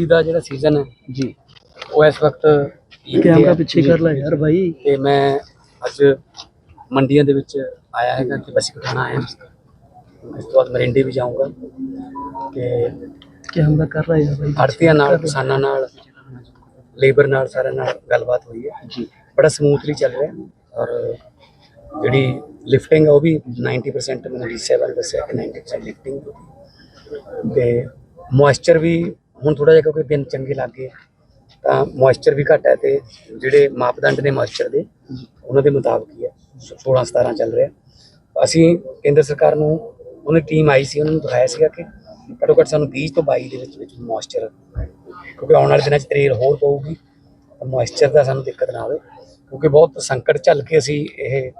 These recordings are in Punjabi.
ਡਿਊਟੀ ਦਾ ਜਿਹੜਾ ਸੀਜ਼ਨ ਹੈ ਜੀ। ਉਹ ਇਸ ਵਕਤ ਤੇ ਕੈਮਰਾ ਹੈ। ਪਿੱਛੇ ਕਰ ਲੈ ਯਾਰ ਭਾਈ ਤੇ ਮੈਂ ਅੱਜ ਮੰਡੀਆਂ ਦੇ ਵਿੱਚ ਆਇਆ ਹੈਗਾ ਕਿ ਬਸੀ ਪਠਾਣਾ ਆਇਆ ਇਸ ਤੋਂ ਬਾਅਦ ਮਰਿੰਡੇ ਵੀ ਜਾਊਂਗਾ। ਤੇ ਕੈਮਰਾ ਕਰ ਲੈ ਯਾਰ ਭਾਈ ਆੜਤੀਆਂ ਨਾਲ ਕਿਸਾਨਾਂ ਨਾਲ ਲੇਬਰ ਨਾਲ ਸਾਰਿਆਂ ਨਾਲ ਗੱਲਬਾਤ ਹੋਈ ਹੈ। ਜੀ। ਬੜਾ ਸਮੂਥਲੀ ਚੱਲ ਰਿਹਾ। ਔਰ ਜਿਹੜੀ ਲਿਫਟਿੰਗ ਹੈ ਉਹ ਵੀ 90% ਮੈਨੂੰ ਡੀਸਾ ਨੇ ਦੱਸਿਆ ਕਿ 90% ਲਿਫਟਿੰਗ ਤੇ ਮੋਇਸਚਰ ਵੀ ਹੁਣ ਥੋੜਾ ਜਿਹਾ ਕਿਉਂਕਿ ਦਿਨ ਚੰਗੇ ਲੱਗ ਗਏ ਤਾਂ ਮੋਇਸਚਰ ਵੀ ਘੱਟ ਹੈ ਤੇ ਜਿਹੜੇ ਮਾਪਦੰਡ ਨੇ ਮੋਇਸਚਰ ਦੇ, ਉਹਨਾਂ ਦੇ ਮੁਤਾਬਕ ਹੀ ਹੈ 16 17 ਚੱਲ ਰਿਹਾ। ਅਸੀਂ ਕੇਂਦਰ ਸਰਕਾਰ ਨੂੰ ਉਹਨੇ ਟੀਮ ਆਈ ਸੀ, ਉਹਨਾਂ ਨੂੰ ਦਿਖਾਇਆ ਸੀਗਾ ਕਿ ਘੱਟੋ ਘੱਟ ਸਾਨੂੰ 20 ਤੋਂ 22 ਦੇ ਵਿੱਚ ਵਿੱਚ ਮੋਇਸਚਰ ਕਿਉਂਕਿ ਆਉਣ ਵਾਲੇ ਦਿਨਾਂ 'ਚ ਤਰੇਲ ਹੋਰ ਪਊਗੀ ਮੋਇਸਚਰ ਦਾ ਸਾਨੂੰ ਦਿੱਕਤ ਨਾ ਆਵੇ। ਕਿਉਂਕਿ ਬਹੁਤ ਸੰਕਟ ਝੱਲ ਕੇ ਅਸੀਂ ਇਹ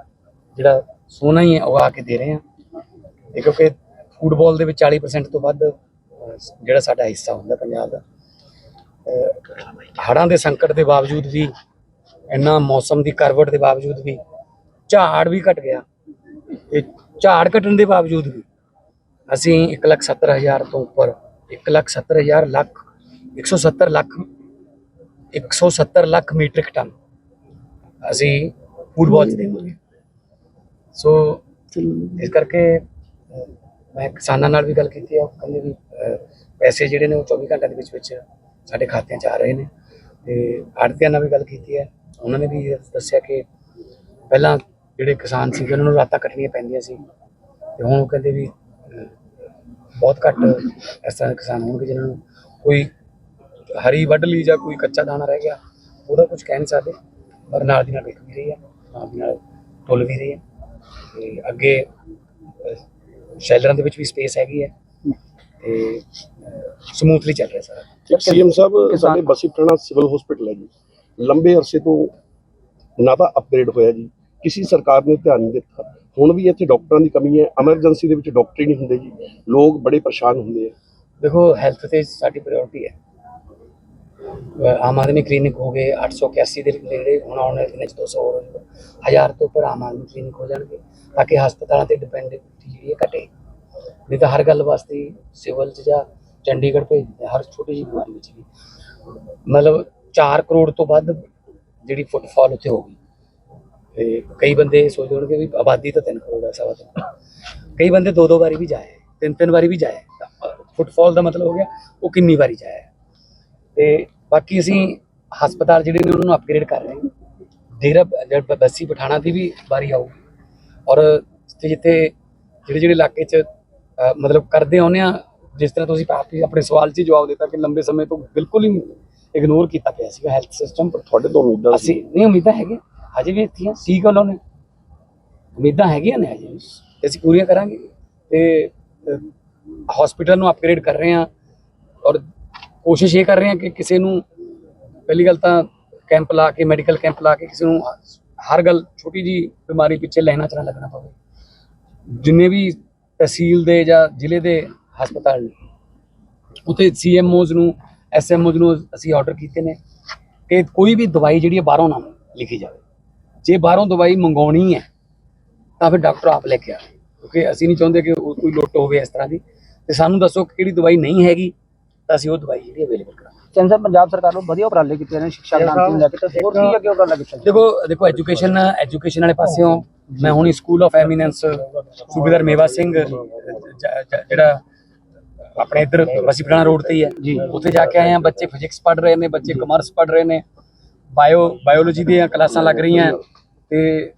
ਜਿਹੜਾ ਸੋਨਾ ਹੀ ਹੈ ਉਗਾ ਕੇ ਦੇ ਰਹੇ ਹਾਂ। ਇਹ ਕਿਉਂਕਿ ਫੁੱਟਬਾਲ ਦੇ ਵਿੱਚ 40% ਤੋਂ ਵੱਧ ਜਿਹੜਾ ਸਾਡਾ ਹਿੱਸਾ ਹੁੰਦਾ ਪੰਜਾਬ ਦਾ। ਹੜਾਂ ਦੇ ਸੰਕਟ ਦੇ ਬਾਵਜੂਦ ਵੀ, ਇੰਨਾ ਮੌਸਮ ਦੀ ਕਰਵਟ ਦੇ ਬਾਵਜੂਦ ਵੀ, ਝਾੜ ਵੀ ਘਟ ਗਿਆ। ਇਹ ਝਾੜ ਘਟਣ ਦੇ ਬਾਵਜੂਦ ਵੀ ਅਸੀਂ 170000 ਤੋਂ ਉੱਪਰ 170000 ਲੱਖ 170 ਲੱਖ 170 ਲੱਖ ਮੀਟ੍ਰਿਕ ਟਨ ਅਸੀਂ ਫੁੱਟਬਾਲ ਚ ਦੇਵਾਂਗੇ। ਸੋ ਇਸ ਕਰਕੇ ਮੈਂ ਕਿਸਾਨਾਂ ਨਾਲ ਵੀ ਗੱਲ ਕੀਤੀ ਆ, ਉਹ ਕਹਿੰਦੇ ਵੀ ਪੈਸੇ ਜਿਹੜੇ ਨੇ ਉਹ 24 ਘੰਟਿਆਂ ਦੇ ਵਿੱਚ ਵਿੱਚ ਸਾਡੇ ਖਾਤਿਆਂ 'ਚ ਆ ਰਹੇ ਨੇ। ਤੇ ਆੜਤੀਆਂ ਨਾਲ ਵੀ ਗੱਲ ਕੀਤੀ ਹੈ। ਉਹਨਾਂ ਨੇ ਵੀ ਦੱਸਿਆ ਕਿ ਪਹਿਲਾਂ ਜਿਹੜੇ ਕਿਸਾਨ ਸੀ ਉਹਨਾਂ ਨੂੰ ਰਾਤਾਂ ਕੱਟਣੀਆਂ ਪੈਂਦੀਆਂ ਸੀ। ਤੇ ਹੁਣ ਉਹ ਕਹਿੰਦੇ ਵੀ ਬਹੁਤ ਘੱਟ ਇਸ ਤਰ੍ਹਾਂ ਦੇ ਕਿਸਾਨ ਹੋਣਗੇ ਜਿਨ੍ਹਾਂ ਨੂੰ ਕੋਈ ਹਰੀ ਵੱਢ ਲਈ ਜਾਂ ਕੋਈ ਕੱਚਾ ਦਾਣਾ ਰਹਿ ਗਿਆ। ਉਹਦਾ ਕੁਝ ਕਹਿ ਨਹੀਂ ਸਕਦੇ, ਪਰ ਨਾਲ ਦੀ ਨਾਲ ਵਿਕ ਵੀ ਰਹੀ ਹੈ, ਨਾਲ ਦੀ ਨਾਲ ਤੁਲ ਵੀ ਰਹੀ ਹੈ। ਤੇ ਅੱਗੇ ਸ਼ੈਲਰਾਂ ਦੇ ਵਿੱਚ ਵੀ ਸਪੇਸ ਹੈਗੀ ਹੈ ਤੇ ਸਮੂਥਲੀ ਚੱਲ ਰਿਹਾ ਸਾਰਾ। ਸੀਐਮ ਸਾਹਿਬ ਸਾਡੇ ਬਸੀ ਪਠਾਣਾ ਸਿਵਲ ਹਸਪੀਟਲ ਹੈ ਜੀ। ਲੰਬੇ ਅਰਸੇ ਤੋਂ ਨਾ ਤਾਂ ਅਪਗ੍ਰੇਡ ਹੋਇਆ ਜੀ। ਕਿਸੇ ਸਰਕਾਰ ਨੇ ਧਿਆਨ ਨਹੀਂ ਦਿੱਤਾ। ਹੁਣ ਵੀ ਇੱਥੇ ਡਾਕਟਰਾਂ ਦੀ ਕਮੀ ਹੈ। ਐਮਰਜੈਂਸੀ ਦੇ ਵਿੱਚ ਡਾਕਟਰ ਹੀ ਨਹੀਂ ਹੁੰਦੇ ਜੀ। ਲੋਕ ਬੜੇ ਪਰੇਸ਼ਾਨ ਹੁੰਦੇ ਆ। ਦੇਖੋ ਹੈਲਥ ਤੇ ਸਾਡੀ ਪ੍ਰਾਇੋਰਟੀ ਹੈ। ਆਮ ਆਦਮੀ ਕਲੀਨਿਕ ਹੋ ਗਏ 881 ਦੇ ਜਿਹੜੇ ਹੁਣ ਆਉਣ ਵਾਲੇ ਦਿਨਾਂ ਚ 200 ਹੋਰ ਹਜ਼ਾਰ ਤੋਂ ਉੱਪਰ ਆਮ ਆਦਮੀ ਕਲੀਨਿਕ ਹੋ ਜਾਣਗੇ। ਤਾਂ ਕਿ ਹਸਪਤਾਲਾਂ ਤੇ ਡਿਪੈਂਡੈਂਟੀ ਜਿਹੜੀ ਹੈ ਘਟੇ। ਨਹੀਂ ਤਾਂ ਹਰ ਗੱਲ ਵਾਸਤੇ ਸਿਵਲ ਚ ਜਾਂ ਚੰਡੀਗੜ੍ਹ ਭੇਜਦੇ ਹਰ ਛੋਟੀ ਜਿਹੀ ਬਿਮਾਰੀ ਵਿੱਚ ਵੀ। ਮਤਲਬ 4 ਕਰੋੜ ਤੋਂ ਵੱਧ ਜਿਹੜੀ ਫੁੱਟਫਾਲ ਉੱਥੇ ਹੋ ਗਈ। ਤੇ ਕਈ ਬੰਦੇ ਸੋਚਦੇ ਹੋਣਗੇ ਵੀ ਆਬਾਦੀ ਤਾਂ 3 ਕਰੋੜ ਹੈ, ਸਵਾ ਤਿੰਨ ਕਈ ਬੰਦੇ ਦੋ ਦੋ ਵਾਰੀ ਵੀ ਜਾਏ, ਤਿੰਨ ਤਿੰਨ ਵਾਰੀ ਵੀ ਜਾਏ। ਫੁੱਟਫਾਲ ਦਾ ਮਤਲਬ ਹੋ ਗਿਆ, ਉਹ ਕਿੰਨੀ ਵਾਰੀ ਜਾਏ। ਤੇ ਬਾਕੀ ਅਸੀਂ ਹਸਪਤਾਲ ਜਿਹੜੇ ਨੇ ਉਹਨਾਂ ਨੂੰ ਅਪਗ੍ਰੇਡ ਕਰ ਰਹੇ ਹਾਂ। ਡੇਰਾ ਬੱਸੀ ਪਠਾਣਾ ਦੀ ਵੀ ਵਾਰੀ ਆਊਗੀ। ਔਰ ਜਿੱਥੇ ਜਿੱਥੇ ਜਿਹੜੇ ਜਿਹੜੇ ਇਲਾਕੇ 'ਚ ਮਤਲਬ ਕਰਦੇ ਆਉਂਦੇ ਆ ਜਿਸ ਤਰ੍ਹਾਂ ਤੁਸੀਂ ਆਪੀ ਆਪਣੇ ਸਵਾਲ 'ਚ ਹੀ ਜਵਾਬ ਦਿੱਤਾ ਕਿ ਲੰਬੇ ਸਮੇਂ ਤੋਂ ਬਿਲਕੁਲ ਹੀ ਇਗਨੋਰ ਕੀਤਾ ਪਿਆ ਸੀਗਾ ਹੈਲਥ ਸਿਸਟਮ ਪਰ ਤੁਹਾਡੇ ਤੋਂ ਉਮੀਦਾਂ ਅਸੀਂ ਨਹੀਂ ਉਮੀਦਾਂ ਹੈਗੀਆਂ। ਹਜੇ ਵੀ ਇੱਥੀਆਂ ਸੀ ਕਦੋਂ ਨੇ ਉਮੀਦਾਂ ਹੈਗੀਆਂ ਨੇ ਹਜੇ ਅਸੀਂ ਪੂਰੀਆਂ ਕਰਾਂਗੇ। ਤੇ ਹਸਪੀਟਲ ਨੂੰ ਅਪਗ੍ਰੇਡ ਕਰ ਰਹੇ ਹਾਂ। ਔਰ ਕੋਸ਼ਿਸ਼ ਇਹ ਕਰ ਰਹੇ ਹਾਂ ਕਿ ਕਿਸੇ ਨੂੰ ਪਹਿਲੀ ਗੱਲ ਤਾਂ ਕੈਂਪ ਲਾ ਕੇ ਮੈਡੀਕਲ ਕੈਂਪ ਲਾ ਕੇ ਕਿਸੇ ਨੂੰ ਹਰ ਗੱਲ ਛੋਟੀ ਜੀ ਬਿਮਾਰੀ ਪਿੱਛੇ ਲੈਣਾ ਚ ਨਾ ਲੱਗਣਾ ਪਵੇ। ਜਿੰਨੇ ਵੀ ਤਹਿਸੀਲ ਦੇ ਜਾਂ ਜ਼ਿਲ੍ਹੇ ਦੇ ਹਸਪਤਾਲ ਨੇ ਉਤੇ ਸੀਐਮਓਜ਼ ਨੂੰ ਐਸਐਮਓਜ਼ ਨੂੰ ਅਸੀਂ ਆਰਡਰ ਕੀਤੇ ਨੇ ਕਿ ਕੋਈ ਵੀ ਦਵਾਈ ਜਿਹੜੀ ਹੈ ਬਾਹਰੋਂ ਨਾ ਲਿਖੀ ਜਾਵੇ। ਜੇ ਬਾਹਰੋਂ ਦਵਾਈ ਮੰਗਾਉਣੀ ਹੈ, ਤਾਂ ਫਿਰ ਡਾਕਟਰ ਆਪ ਲੈ ਕੇ ਆਵੇ ਕਿਉਂਕਿ ਅਸੀਂ ਨਹੀਂ ਚਾਹੁੰਦੇ ਕਿ ਉਹ ਕੋਈ ਲੁੱਟ ਹੋਵੇ ਇਸ ਤਰ੍ਹਾਂ ਦੀ। ਤੇ ਸਾਨੂੰ ਦੱਸੋ ਕਿ ਕਿਹੜੀ ਦਵਾਈ ਨਹੀਂ ਹੈਗੀ ਤਾਂ ਅਸੀਂ ਉਹ ਦਵਾਈ ਜਿਹੜੀ ਅਵੇਲੇਬਲ ਕਰਾਂਗੇ। ਚੰਦ ਸਾਹਿਬ ਪੰਜਾਬ ਸਰਕਾਰ ਨੂੰ ਵਧੀਆ ਉਪਰਾਲੇ ਕੀਤੇ ਨੇ ਸਿੱਖਾ ਕ੍ਰਾਂਤੀ ਨੂੰ ਲੈ ਕੇ। ਤੇ ਹੋਰ ਕੀ ਅੱਗੇ ਉਪਰਾਲਾ ਕੀਤਾ ਜੀ? ਦੇਖੋ ਦੇਖੋ ਐਜੂਕੇਸ਼ਨ ਐਜੂਕੇਸ਼ਨ ਵਾਲੇ ਪਾਸਿਓਂ ਮੈਂ ਹੁਣੀ ਸਕੂਲ ਆਫ ਐਮੀਨੈਂਸ ਸੂਬੇਦਾਰ ਮੇਵਾ ਸਿੰਘ ਜ- ਜ- ਜਿਹੜਾ ਆਪਣੇ ਇੱਧਰ ਵਸੀ ਪਠਾਣਾ ਰੋਡ ਤੇ ਹੀ ਹੈ। ਜੀ। ਉੱਥੇ ਜਾ ਕੇ ਆਏ ਆ ਬੱਚੇ ਫਿਜ਼ਿਕਸ ਪੜ੍ਹ ਰਹੇ ਨੇ ਬੱਚੇ ਕਮਰਸ ਪੜ੍ਹ ਰਹੇ ਨੇ ਬਾਇਓ ਬਾਇਓਲੋਜੀ ਦੀਆਂ ਕਲਾਸਾਂ ਲੱਗ ਰਹੀਆਂ। ਤੇ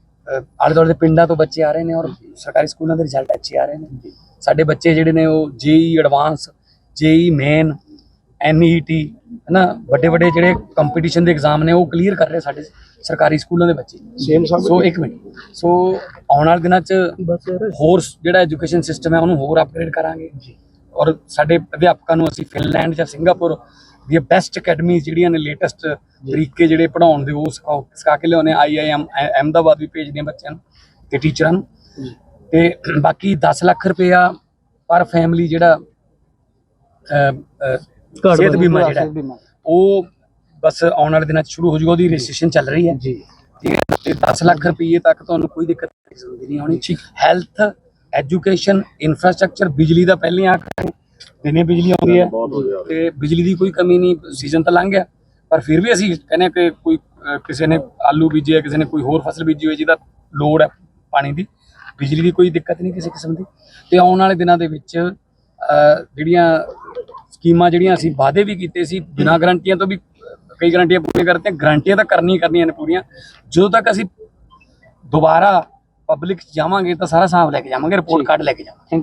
ਆਲੇ ਦੁਆਲੇ ਦੇ ਪਿੰਡਾਂ ਤੋਂ ਬੱਚੇ ਆ ਰਹੇ ਨੇ ਔਰ ਸਰਕਾਰੀ ਸਕੂਲਾਂ ਦੇ ਰਿਜ਼ਲਟ ਅੱਛੇ ਆ ਰਹੇ ਨੇ। ਸਾਡੇ ਬੱਚੇ ਜਿਹੜੇ ਨੇ ਉਹ ਜੇਈ ਐਡਵਾਂਸ ਜੇਈ ਮੇਨ ਐਨਈਟੀ ਹਨਾ? ਵੱਡੇ ਵੱਡੇ ਜਿਹੜੇ ਕੰਪੀਟੀਸ਼ਨ ਦੇ ਐਗਜ਼ਾਮ ਨੇ ਉਹ ਕਲੀਅਰ ਕਰ ਰਹੇ ਸਾਡੇ ਸਰਕਾਰੀ ਸਕੂਲਾਂ ਦੇ ਬੱਚੇ। ਸੀਐਮ ਸਾਹਿਬ ਸੋ ਇੱਕ ਮਿੰਟ। ਸੋ ਆਉਣ ਵਾਲੇ ਦਿਨਾਂ 'ਚ ਹੋਰ ਜਿਹੜਾ ਐਜੂਕੇਸ਼ਨ ਸਿਸਟਮ ਹੈ ਉਹਨੂੰ ਹੋਰ ਅਪਗ੍ਰੇਡ ਕਰਾਂਗੇ। ਔਰ ਸਾਡੇ ਅਧਿਆਪਕਾਂ ਨੂੰ ਅਸੀਂ ਫਿਨਲੈਂਡ ਜਾਂ ਸਿੰਗਾਪੁਰ ਦੀਆਂ ਬੈਸਟ ਅਕੈਡਮੀਜ਼ ਜਿਹੜੀਆਂ ਨੇ ਲੇਟੈਸਟ ਤਰੀਕੇ ਜਿਹੜੇ ਪੜਾਉਣ ਦੇ ਉਹ ਸਿਖਾ ਕੇ ਲਿਆਉਂਦੇ ਆਈਆਈਐਮ ਅਹਿਮਦਾਬਾਦ ਵੀ ਭੇਜਦੇ ਹਾਂ ਬੱਚਿਆਂ ਨੂੰ ਤੇ ਟੀਚਰਾਂ ਨੂੰ। ਤੇ ਬਾਕੀ 10 ਲੱਖ ਰੁਪਇਆ ਪਰ ਫੈਮਿਲੀ ਜਿਹੜਾ ਸਿਹਤ ਬੀਮਾ ਜਿਹੜਾ। ਉਹ ਬਸ ਆਉਣ ਵਾਲੇ ਦਿਨਾਂ 'ਚ ਸ਼ੁਰੂ ਹੋ ਜਾਊਗਾ ਉਹਦੀ ਰਜਿਸਟ੍ਰੇਸ਼ਨ ਚੱਲ ਰਹੀ ਹੈ। ਜੀ। ਠੀਕ ਹੈ ਤੇ 10 ਲੱਖ ਰੁਪਏ ਤੱਕ ਤੁਹਾਨੂੰ ਕੋਈ ਦਿੱਕਤ ਨਹੀਂ ਨਹੀਂ ਆਉਣੀ ਹੈਲਥ ਐਜੂਕੇਸ਼ਨ ਇਨਫਰਾਸਟ੍ਰਕਚਰ ਬਿਜਲੀ ਦਾ ਪਹਿਲੇ ਆ ਦਿਨੇ ਬਿਜਲੀ ਆਉਂਦੀ ਹੈ। ਤੇ ਬਿਜਲੀ ਦੀ ਕੋਈ ਕਮੀ ਨਹੀਂ ਸੀਜ਼ਨ ਤਾਂ ਲੰਘ ਗਿਆ। ਪਰ ਫਿਰ ਵੀ ਅਸੀਂ ਕਹਿੰਦੇ ਕਿ ਕੋਈ ਕਿਸੇ ਨੇ ਆਲੂ ਬੀਜੇ ਕਿਸੇ ਨੇ ਕੋਈ ਹੋਰ ਫਸਲ ਬੀਜੀ ਹੋਈ ਜਿਹਦਾ ਲੋੜ ਹੈ ਪਾਣੀ ਦੀ ਬਿਜਲੀ ਦੀ ਕੋਈ ਦਿੱਕਤ ਨਹੀਂ ਕਿਸੇ ਕਿਸਮ ਦੀ। ਤੇ ਆਉਣ ਵਾਲੇ ਦਿਨਾਂ ਦੇ ਵਿੱਚ ਜਿਹੜੀਆਂ ਸਕੀਮਾਂ ਜਿਹੜੀਆਂ ਅਸੀਂ ਵਾਅਦੇ ਵੀ ਕੀਤੇ ਸੀ ਬਿਨਾਂ ਗਰੰਟੀਆਂ ਤੋਂ ਵੀ ਕਈ ਗਰੰਟੀਆਂ ਪੂਰੀਆਂ ਕਰਤੇ ਗਰੰਟੀਆਂ ਤਾਂ ਕਰਨੀਆਂ ਹੀ ਕਰਨੀਆਂ ਨੇ ਪੂਰੀਆਂ। ਜਦੋਂ ਤੱਕ ਅਸੀਂ ਦੁਬਾਰਾ ਪਬਲਿਕ ਜਾਵਾਂਗੇ ਤਾਂ ਸਾਰਾ ਹਿਸਾਬ ਲੈ ਕੇ ਜਾਵਾਂਗੇ ਰਿਪੋਰਟ ਕਾਰਡ ਲੈ ਕੇ ਜਾਵਾਂਗੇ।